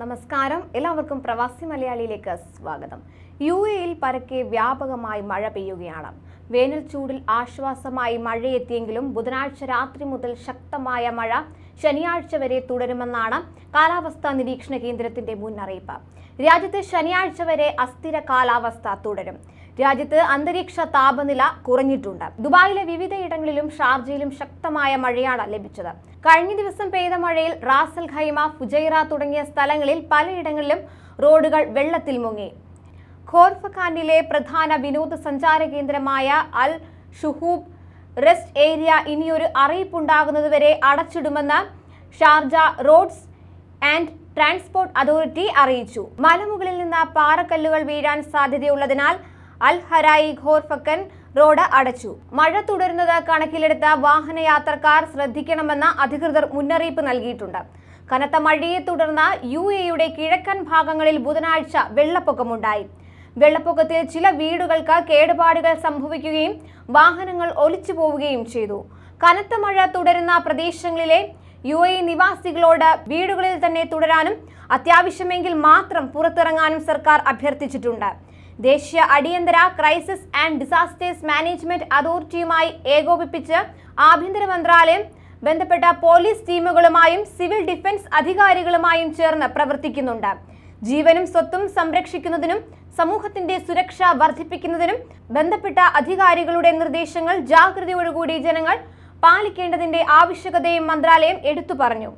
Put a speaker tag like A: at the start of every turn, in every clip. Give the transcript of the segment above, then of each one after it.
A: നമസ്കാരം എല്ലാവർക്കും പ്രവാസി മലയാളിയിലേക്ക് സ്വാഗതം യു എയിൽ പരക്കെ വ്യാപകമായി മഴ പെയ്യുകയാണ് വേനൽ ചൂടിൽ ആശ്വാസമായി മഴയെത്തിയെങ്കിലും ബുധനാഴ്ച രാത്രി മുതൽ ശക്തമായ മഴ ശനിയാഴ്ച വരെ തുടരുമെന്നാണ് കാലാവസ്ഥാ നിരീക്ഷണ കേന്ദ്രത്തിന്റെ മുന്നറിയിപ്പ് രാജ്യത്ത് ശനിയാഴ്ച വരെ അസ്ഥിര കാലാവസ്ഥ തുടരും രാജ്യത്ത് അന്തരീക്ഷ താപനില കുറഞ്ഞിട്ടുണ്ട് ദുബായിലെ വിവിധയിടങ്ങളിലും ഷാർജയിലും ശക്തമായ മഴയാണ് ലഭിച്ചത് കഴിഞ്ഞ ദിവസം പെയ്ത മഴയിൽ റാസൽ ഖൈമ ഫുജൈറ തുടങ്ങിയ സ്ഥലങ്ങളിൽ പലയിടങ്ങളിലും റോഡുകൾ വെള്ളത്തിൽ മുങ്ങി ഖോർഫഖാനിലെ പ്രധാന വിനോദസഞ്ചാര കേന്ദ്രമായ അൽ ഷുഹൂബ് റെസ്റ്റ് ഏരിയ ഇനിയൊരു അറിയിപ്പുണ്ടാകുന്നതുവരെ അടച്ചിടുമെന്ന് Sharjah roads and transport authority അറിയിച്ചു മലമുകളിൽ നിന്ന് പാറക്കല്ലുകൾ വീഴാൻ സാധ്യതയുള്ളതിനാൽ അൽ ഹരായി ഖോർഫക്കൻ റോഡ് അടച്ചു മഴ തുടരുന്നത് കണക്കിലെടുത്ത വാഹനയാത്രക്കാർ ശ്രദ്ധിക്കണമെന്ന അധികൃതർ മുന്നറിയിപ്പ് നൽകിയിട്ടുണ്ട് കനത്ത മഴയെ തുടർന്ന് യു എയുടെ കിഴക്കൻ ഭാഗങ്ങളിൽ ബുധനാഴ്ച വെള്ളപ്പൊക്കമുണ്ടായി വെള്ളപ്പൊക്കത്തിൽ ചില വീടുകൾക്ക് കേടുപാടുകൾ സംഭവിക്കുകയും വാഹനങ്ങൾ ഒലിച്ചു പോവുകയും ചെയ്തു കനത്ത മഴ തുടരുന്ന പ്രദേശങ്ങളിലെ യു എ നിവാസികളോട് വീടുകളിൽ തന്നെ തുടരാനും അത്യാവശ്യമെങ്കിൽ മാത്രം പുറത്തിറങ്ങാനും സർക്കാർ അഭ്യർത്ഥിച്ചിട്ടുണ്ട് ദേശീയ അടിയന്തര ക്രൈസിസ് ആൻഡ് ഡിസാസ്റ്റേഴ്സ് മാനേജ്മെന്റ് അതോറിറ്റിയുമായി ഏകോപിപ്പിച്ച് ആഭ്യന്തര മന്ത്രാലയം ബന്ധപ്പെട്ട പോലീസ് ടീമുകളുമായും സിവിൽ ഡിഫൻസ് അധികാരികളുമായും ചേർന്ന് പ്രവർത്തിക്കുന്നുണ്ട് ജീവനും സ്വത്തും സംരക്ഷിക്കുന്നതിനും സമൂഹത്തിന്റെ സുരക്ഷ വർദ്ധിപ്പിക്കുന്നതിനും ബന്ധപ്പെട്ട അധികാരികളുടെ നിർദ്ദേശങ്ങൾ ജാഗ്രതയോടുകൂടി ജനങ്ങൾ പാലിക്കേണ്ടതിന്റെ ആവശ്യകതയും മന്ത്രാലയം എടുത്തു പറഞ്ഞു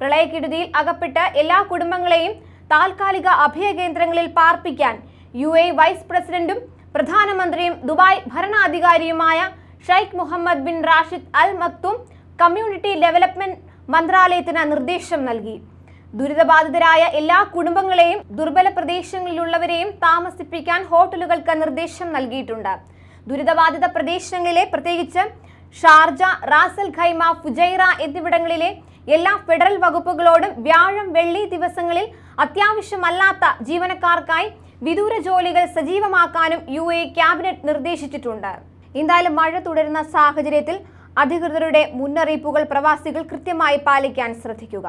A: പ്രളയക്കെടുതിയിൽ അകപ്പെട്ട എല്ലാ കുടുംബങ്ങളെയും താൽക്കാലിക അഭയ കേന്ദ്രങ്ങളിൽ പാർപ്പിക്കാൻ യു എ വൈസ് പ്രസിഡന്റും പ്രധാനമന്ത്രിയും ദുബായ് ഭരണാധികാരിയുമായ Sheikh Mohammed bin Rashid Al Maktoum community development മന്ത്രാലയത്തിന് നിർദ്ദേശം നൽകി ദുരിതബാധിതരായ എല്ലാ കുടുംബങ്ങളെയും ദുർബല പ്രദേശങ്ങളിലുള്ളവരെയും താമസിപ്പിക്കാൻ ഹോട്ടലുകൾക്ക് നിർദ്ദേശം നൽകിയിട്ടുണ്ട് ദുരിതബാധിത പ്രദേശങ്ങളിലെ പ്രത്യേകിച്ച് ഷാർജ റാസൽ ഖൈമ ഫുജൈറ എന്നിവിടങ്ങളിലെ എല്ലാ ഫെഡറൽ വകുപ്പുകളോടും വ്യാഴം വെള്ളി ദിവസങ്ങളിൽ അത്യാവശ്യമല്ലാത്ത ജീവനക്കാർക്കായി വിദൂര ജോലികൾ സജീവമാക്കാനും യു എ ക്യാബിനറ്റ് നിർദ്ദേശിച്ചിട്ടുണ്ട് എന്തായാലും മഴ തുടരുന്ന സാഹചര്യത്തിൽ അധികൃതരുടെ മുന്നറിയിപ്പുകൾ പ്രവാസികൾ കൃത്യമായി പാലിക്കാൻ ശ്രദ്ധിക്കുക